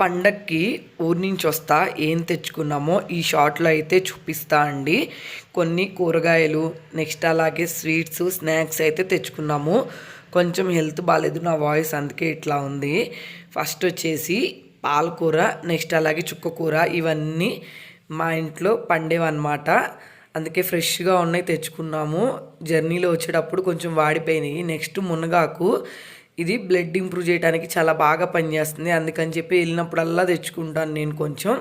పండక్కి ఊరి నుంచి వస్తా ఏం తెచ్చుకున్నామో ఈ షార్ట్లో అయితే చూపిస్తా అండి. కొన్ని కూరగాయలు నెక్స్ట్ అలాగే స్వీట్స్ స్నాక్స్ అయితే తెచ్చుకున్నాము. కొంచెం హెల్త్ బాగాలేదు నా వాయిస్ అందుకే ఇట్లా ఉంది. ఫస్ట్ వచ్చేసి పాలకూర నెక్స్ట్ అలాగే చుక్కకూర ఇవన్నీ మా ఇంట్లో పండేవన్నమాట. అందుకే ఫ్రెష్గా ఉన్నాయి తెచ్చుకున్నాము. జర్నీలో వచ్చేటప్పుడు కొంచెం వాడిపోయినాయి. నెక్స్ట్ మునగాకు ఇది బ్లడ్ ఇంప్రూవ్ చేయడానికి చాలా బాగా పనిచేస్తుంది. అందుకని చెప్పి వెళ్ళినప్పుడల్లా తెచ్చుకుంటాను నేను కొంచెం.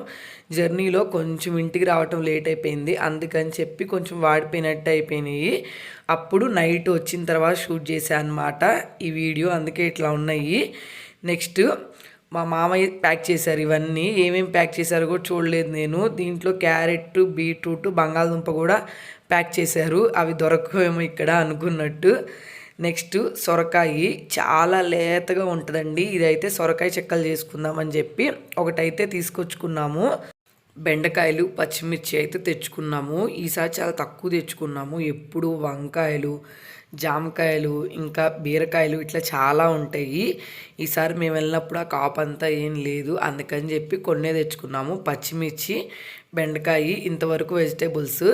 జర్నీలో కొంచెం ఇంటికి రావటం లేట్ అయిపోయింది. అందుకని చెప్పి కొంచెం వాడిపోయినట్టు అయిపోయినాయి. అప్పుడు నైట్ వచ్చిన తర్వాత షూట్ చేశాను అనమాట ఈ వీడియో అందుకే ఇట్లా ఉన్నాయి. నెక్స్ట్ మా మామయ్య ప్యాక్ చేశారు ఇవన్నీ. ఏమేమి ప్యాక్ చేశారో కూడా చూడలేదు నేను. దీంట్లో క్యారెట్ బీట్రూట్ బంగాళదుంప కూడా ప్యాక్ చేశారు. అవి దొరకవేమో ఇక్కడ అనుకున్నట్టు. నెక్స్ట్ సొరకాయి చాలా లేతగా ఉంటుందండి. ఇదైతే సొరకాయ చెక్కలు చేసుకుందామని చెప్పి ఒకటైతే తీసుకొచ్చుకున్నాము. బెండకాయలు పచ్చిమిర్చి అయితే తెచ్చుకున్నాము. ఈసారి చాలా తక్కువ తెచ్చుకున్నాము. ఎప్పుడు వంకాయలు జామకాయలు ఇంకా బీరకాయలు ఇట్లా చాలా ఉంటాయి. ఈసారి మేము వెళ్ళినప్పుడు ఆ కాపు అంతా ఏం లేదు. అందుకని చెప్పి కొన్నే తెచ్చుకున్నాము. పచ్చిమిర్చి బెండకాయ ఇంతవరకు వెజిటేబుల్స్.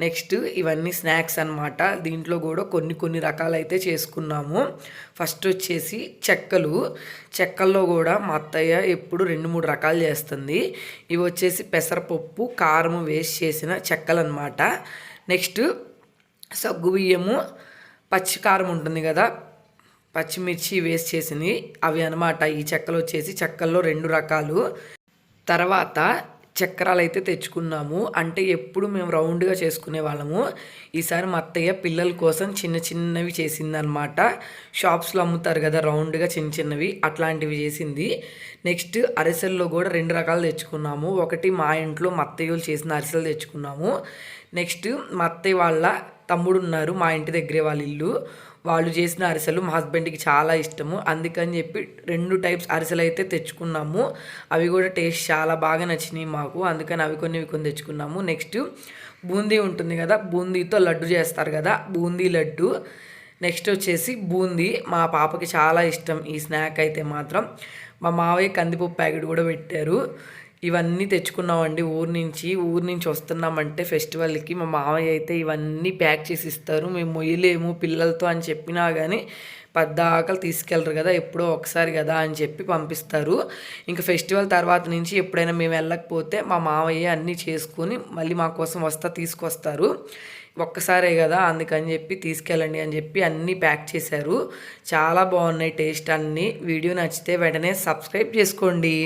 నెక్స్ట్ ఇవన్నీ స్నాక్స్ అనమాట దీంట్లో కూడా కొన్ని కొన్ని రకాలు అయితే చేసుకున్నాము. ఫస్ట్ వచ్చేసి చెక్కలు. చెక్కల్లో కూడా మా అత్తయ్య ఎప్పుడు రెండు మూడు రకాలు చేస్తుంది. ఇవి వచ్చేసి పెసరపప్పు కారం వేస్ట్ చేసిన చెక్కలు అనమాట నెక్స్ట్ సగ్గు బియ్యము పచ్చికారం ఉంటుంది కదా పచ్చిమిర్చి వేస్ట్ చేసింది అవి అనమాట ఈ చెక్కలు వచ్చేసి చెక్కల్లో రెండు రకాలు. తర్వాత చక్రాలు అయితే తెచ్చుకున్నాము. అంటే ఎప్పుడు మేము రౌండ్గా చేసుకునే వాళ్ళము. ఈసారి మా అత్తయ్య పిల్లల కోసం చిన్న చిన్నవి చేసిందనమాట షాప్స్లో అమ్ముతారు కదా రౌండ్గా చిన్న చిన్నవి అట్లాంటివి చేసింది. నెక్స్ట్ అరిసెల్లో కూడా రెండు రకాలు తెచ్చుకున్నాము. ఒకటి మా ఇంట్లో మా అత్తయ్యలు చేసిన అరిసెలు తెచ్చుకున్నాము. నెక్స్ట్ మా అత్తయ్య వాళ్ళ తమ్ముడు ఉన్నారు మా ఇంటి దగ్గరే వాళ్ళ ఇల్లు. వాళ్ళు చేసిన అరిసెలు మా హస్బెండ్కి చాలా ఇష్టము. అందుకని చెప్పి రెండు టైప్స్ అరిసెలు అయితే తెచ్చుకున్నాము. అవి కూడా టేస్ట్ చాలా బాగా నచ్చినాయి మాకు. అందుకని అవి కొన్ని కొన్ని తెచ్చుకున్నాము. నెక్స్ట్ బూందీ ఉంటుంది కదా బూందీతో లడ్డు చేస్తారు కదా బూందీ లడ్డు. నెక్స్ట్ వచ్చేసి బూందీ. మా పాపకి చాలా ఇష్టం ఈ స్నాక్ అయితే మాత్రం. మా మావయ్య కందిపప్పు ప్యాకెట్ కూడా పెట్టారు. ఇవన్నీ తెచ్చుకున్నామండి ఊరు నుంచి. ఊరు నుంచి వస్తున్నామంటే ఫెస్టివల్కి మా మామయ్య అయితే ఇవన్నీ ప్యాక్ చేసి ఇస్తారు. మేము మొయ్యలేము పిల్లలతో అని చెప్పినా కానీ పద్దాకలు తీసుకెళ్ళరు కదా ఎప్పుడో ఒకసారి కదా అని చెప్పి పంపిస్తారు. ఇంకా ఫెస్టివల్ తర్వాత నుంచి ఎప్పుడైనా మేము వెళ్ళకపోతే మా మామయ్య అన్నీ చేసుకొని మళ్ళీ మా కోసం వస్తా తీసుకొస్తారు. ఒక్కసారే కదా అందుకని చెప్పి తీసుకెళ్ళండి అని చెప్పి అన్నీ ప్యాక్ చేశారు. చాలా బాగున్నాయి టేస్ట్ అన్నీ. వీడియో నచ్చితే వెంటనే సబ్స్క్రైబ్ చేసుకోండి.